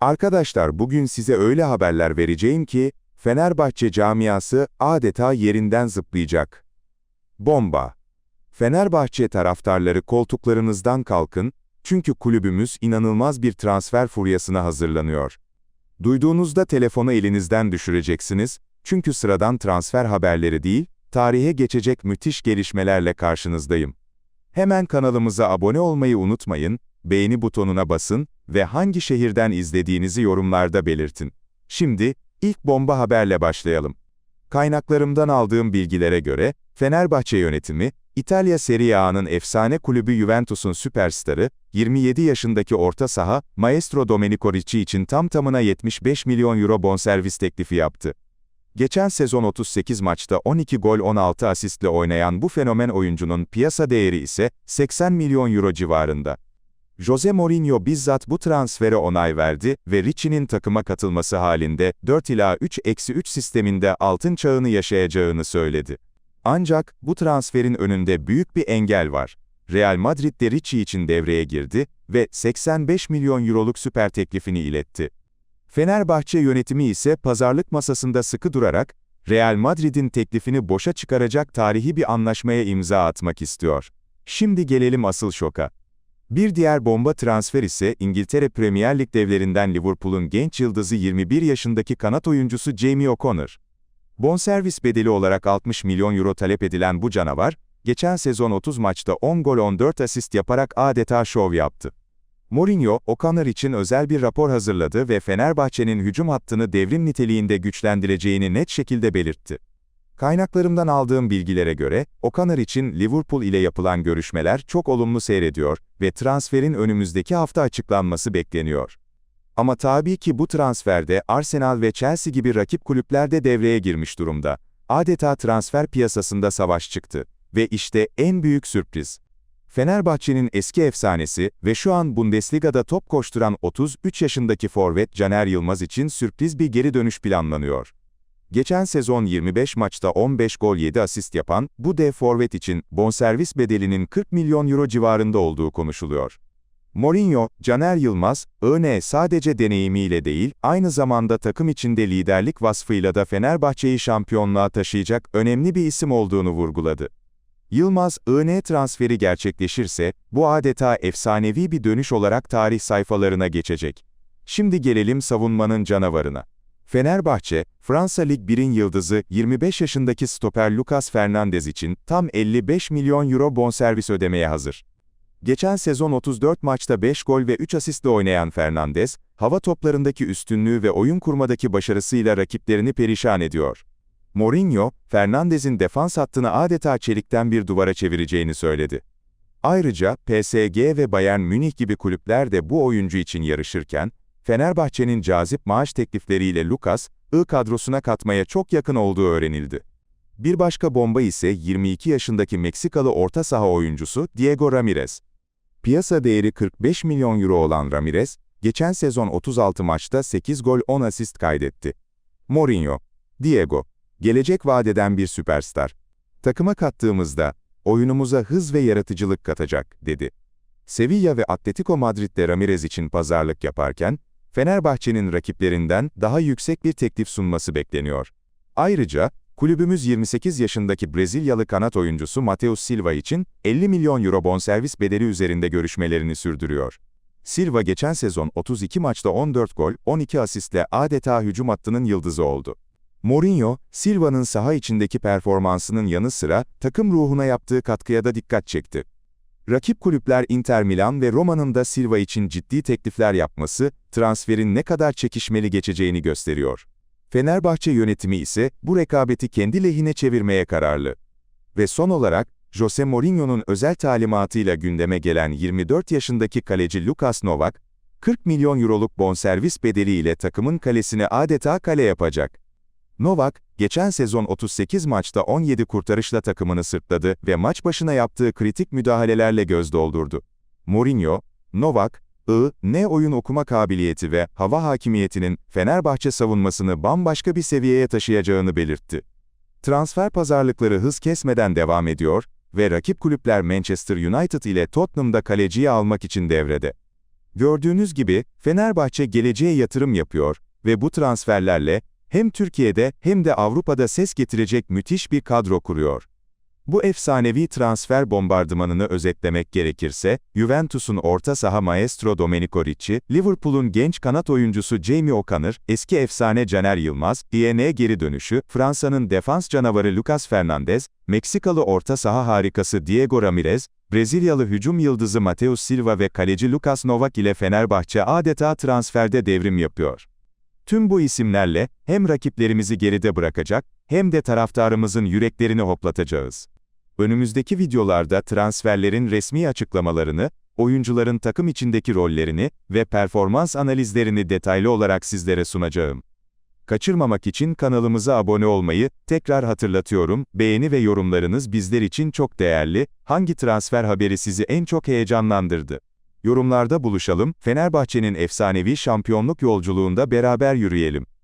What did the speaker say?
Arkadaşlar bugün size öyle haberler vereceğim ki, Fenerbahçe camiası adeta yerinden zıplayacak. Bomba! Fenerbahçe taraftarları koltuklarınızdan kalkın, çünkü kulübümüz inanılmaz bir transfer furyasına hazırlanıyor. Duyduğunuzda telefonu elinizden düşüreceksiniz, çünkü sıradan transfer haberleri değil, tarihe geçecek müthiş gelişmelerle karşınızdayım. Hemen kanalımıza abone olmayı unutmayın, beğeni butonuna basın ve hangi şehirden izlediğinizi yorumlarda belirtin. Şimdi, ilk bomba haberle başlayalım. Kaynaklarımdan aldığım bilgilere göre, Fenerbahçe yönetimi, İtalya Serie A'nın efsane kulübü Juventus'un süperstarı, 27 yaşındaki orta saha, Maestro Domenico Ricci için tam tamına 75 milyon euro bonservis teklifi yaptı. Geçen sezon 38 maçta 12 gol 16 asistle oynayan bu fenomen oyuncunun piyasa değeri ise 80 milyon euro civarında. Jose Mourinho bizzat bu transfere onay verdi ve Ricci'nin takıma katılması halinde 4 ila 3-3 sisteminde altın çağını yaşayacağını söyledi. Ancak bu transferin önünde büyük bir engel var. Real Madrid de Ricci için devreye girdi ve 85 milyon euroluk süper teklifini iletti. Fenerbahçe yönetimi ise pazarlık masasında sıkı durarak, Real Madrid'in teklifini boşa çıkaracak tarihi bir anlaşmaya imza atmak istiyor. Şimdi gelelim asıl şoka. Bir diğer bomba transfer ise İngiltere Premier Lig devlerinden Liverpool'un genç yıldızı 21 yaşındaki kanat oyuncusu Jamie O'Connor. Bonservis bedeli olarak 60 milyon euro talep edilen bu canavar, geçen sezon 30 maçta 10 gol 14 asist yaparak adeta şov yaptı. Mourinho, O'Connor için özel bir rapor hazırladı ve Fenerbahçe'nin hücum hattını devrim niteliğinde güçlendireceğini net şekilde belirtti. Kaynaklarımdan aldığım bilgilere göre, O'Connor için Liverpool ile yapılan görüşmeler çok olumlu seyrediyor ve transferin önümüzdeki hafta açıklanması bekleniyor. Ama tabii ki bu transferde Arsenal ve Chelsea gibi rakip kulüpler de devreye girmiş durumda. Adeta transfer piyasasında savaş çıktı. Ve işte en büyük sürpriz. Fenerbahçe'nin eski efsanesi ve şu an Bundesliga'da top koşturan 33 yaşındaki forvet Caner Yılmaz için sürpriz bir geri dönüş planlanıyor. Geçen sezon 25 maçta 15 gol 7 asist yapan, bu dev forvet için bonservis bedelinin 40 milyon euro civarında olduğu konuşuluyor. Mourinho, Caner Yılmaz, ÖNE sadece deneyimiyle değil, aynı zamanda takım içinde liderlik vasfıyla da Fenerbahçe'yi şampiyonluğa taşıyacak önemli bir isim olduğunu vurguladı. Yılmaz, ÖNE transferi gerçekleşirse, bu adeta efsanevi bir dönüş olarak tarih sayfalarına geçecek. Şimdi gelelim savunmanın canavarına. Fenerbahçe, Fransa Lig 1'in yıldızı 25 yaşındaki stoper Lucas Fernandez için tam 55 milyon euro bonservis ödemeye hazır. Geçen sezon 34 maçta 5 gol ve 3 asistle oynayan Fernandez, hava toplarındaki üstünlüğü ve oyun kurmadaki başarısıyla rakiplerini perişan ediyor. Mourinho, Fernandez'in defans hattını adeta çelikten bir duvara çevireceğini söyledi. Ayrıca PSG ve Bayern Münih gibi kulüpler de bu oyuncu için yarışırken, Fenerbahçe'nin cazip maaş teklifleriyle Lucas, I kadrosuna katmaya çok yakın olduğu öğrenildi. Bir başka bomba ise 22 yaşındaki Meksikalı orta saha oyuncusu Diego Ramirez. Piyasa değeri 45 milyon euro olan Ramirez, geçen sezon 36 maçta 8 gol 10 asist kaydetti. Mourinho, Diego, gelecek vadeden bir süperstar. Takıma kattığımızda, oyunumuza hız ve yaratıcılık katacak, dedi. Sevilla ve Atletico Madrid'de Ramirez için pazarlık yaparken, Fenerbahçe'nin rakiplerinden daha yüksek bir teklif sunması bekleniyor. Ayrıca, kulübümüz 28 yaşındaki Brezilyalı kanat oyuncusu Mateus Silva için 50 milyon euro bonservis bedeli üzerinde görüşmelerini sürdürüyor. Silva geçen sezon 32 maçta 14 gol, 12 asistle adeta hücum hattının yıldızı oldu. Mourinho, Silva'nın saha içindeki performansının yanı sıra takım ruhuna yaptığı katkıya da dikkat çekti. Rakip kulüpler Inter Milan ve Roma'nın da Silva için ciddi teklifler yapması, transferin ne kadar çekişmeli geçeceğini gösteriyor. Fenerbahçe yönetimi ise bu rekabeti kendi lehine çevirmeye kararlı. Ve son olarak, Jose Mourinho'nun özel talimatıyla gündeme gelen 24 yaşındaki kaleci Lucas Novak, 40 milyon euroluk bonservis bedeliyle takımın kalesini adeta kale yapacak. Novak, geçen sezon 38 maçta 17 kurtarışla takımını sırtladı ve maç başına yaptığı kritik müdahalelerle göz doldurdu. Mourinho, Novak, I, ne oyun okuma kabiliyeti ve hava hakimiyetinin Fenerbahçe savunmasını bambaşka bir seviyeye taşıyacağını belirtti. Transfer pazarlıkları hız kesmeden devam ediyor ve rakip kulüpler Manchester United ile Tottenham'da kaleciyi almak için devrede. Gördüğünüz gibi, Fenerbahçe geleceğe yatırım yapıyor ve bu transferlerle hem Türkiye'de hem de Avrupa'da ses getirecek müthiş bir kadro kuruyor. Bu efsanevi transfer bombardımanını özetlemek gerekirse, Juventus'un orta saha maestro Domenico Ricci, Liverpool'un genç kanat oyuncusu Jamie O'Connor, eski efsane Caner Yılmaz, DNE geri dönüşü, Fransa'nın defans canavarı Lucas Fernandez, Meksikalı orta saha harikası Diego Ramirez, Brezilyalı hücum yıldızı Mateus Silva ve kaleci Lucas Novak ile Fenerbahçe adeta transferde devrim yapıyor. Tüm bu isimlerle, hem rakiplerimizi geride bırakacak, hem de taraftarımızın yüreklerini hoplatacağız. Önümüzdeki videolarda transferlerin resmi açıklamalarını, oyuncuların takım içindeki rollerini ve performans analizlerini detaylı olarak sizlere sunacağım. Kaçırmamak için kanalımıza abone olmayı, tekrar hatırlatıyorum, beğeni ve yorumlarınız bizler için çok değerli, hangi transfer haberi sizi en çok heyecanlandırdı? Yorumlarda buluşalım, Fenerbahçe'nin efsanevi şampiyonluk yolculuğunda beraber yürüyelim.